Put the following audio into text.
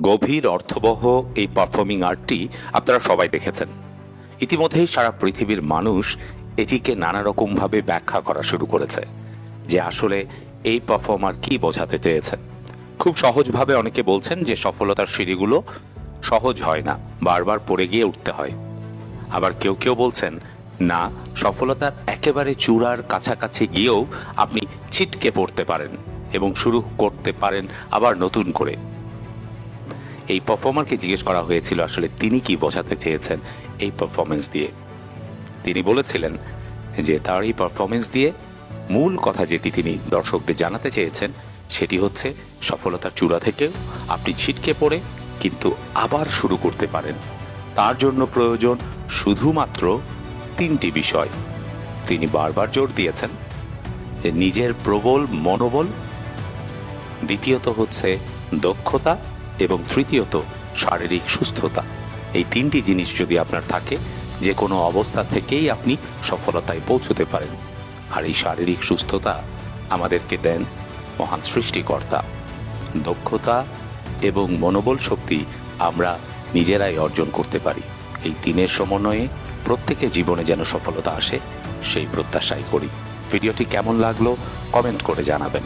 গভীর অর্থবহ এই পারফর্মিং আর্টটি আপনারা সবাই দেখেছেন। ইতিমধ্যেই সারা পৃথিবীর মানুষ এটিকে নানা রকমভাবে ব্যাখ্যা করা শুরু করেছে যে আসলে এই পারফর্মার কি বোঝাতে চেয়েছেন খুব সহজভাবে অনেকে বলছেন যে সফলতার সিঁড়িগুলো সহজ হয় না, বারবার পড়ে গিয়ে উঠতে হয়। আবার কেউ কেউ বলছেন, না, সফলতার একেবারে চূড়ার কাছাকাছি গিয়েও আপনি ছিটকে পড়তে পারেন এবং শুরু করতে পারেন আবার নতুন করে। এই পারফর্মারকে জিজ্ঞেস করা হয়েছিল আসলে তিনি কি বোঝাতে চেয়েছেন এই পারফরমেন্স দিয়ে। তিনি বলেছিলেন যে তার এই পারফরমেন্স দিয়ে মূল কথা যেটি তিনি দর্শকদের জানাতে চেয়েছেন সেটি হচ্ছে সফলতার চূড়া থেকেও আপনি ছিটকে পড়ে কিন্তু আবার শুরু করতে পারেন। তার জন্য প্রয়োজন শুধুমাত্র তিনটি বিষয়। তিনি বারবার জোর দিয়েছেন যে নিজের প্রবল মনোবল, দ্বিতীয়ত হচ্ছে দক্ষতা এবং তৃতীয়ত, শারীরিক সুস্থতা। এই তিনটি জিনিস যদি আপনার থাকে যে কোনো অবস্থা থেকেই আপনি সফলতায় পৌঁছতে পারেন। আর এই শারীরিক সুস্থতা আমাদেরকে দেন মহান সৃষ্টিকর্তা। দক্ষতা এবং মনোবল শক্তি আমরা নিজেরাই অর্জন করতে পারি। এই তিনের সমন্বয়ে প্রত্যেকের জীবনে যেন সফলতা আসে, সেই প্রত্যাশাই করি। ভিডিওটি কেমন লাগল, কমেন্ট করে জানাবেন।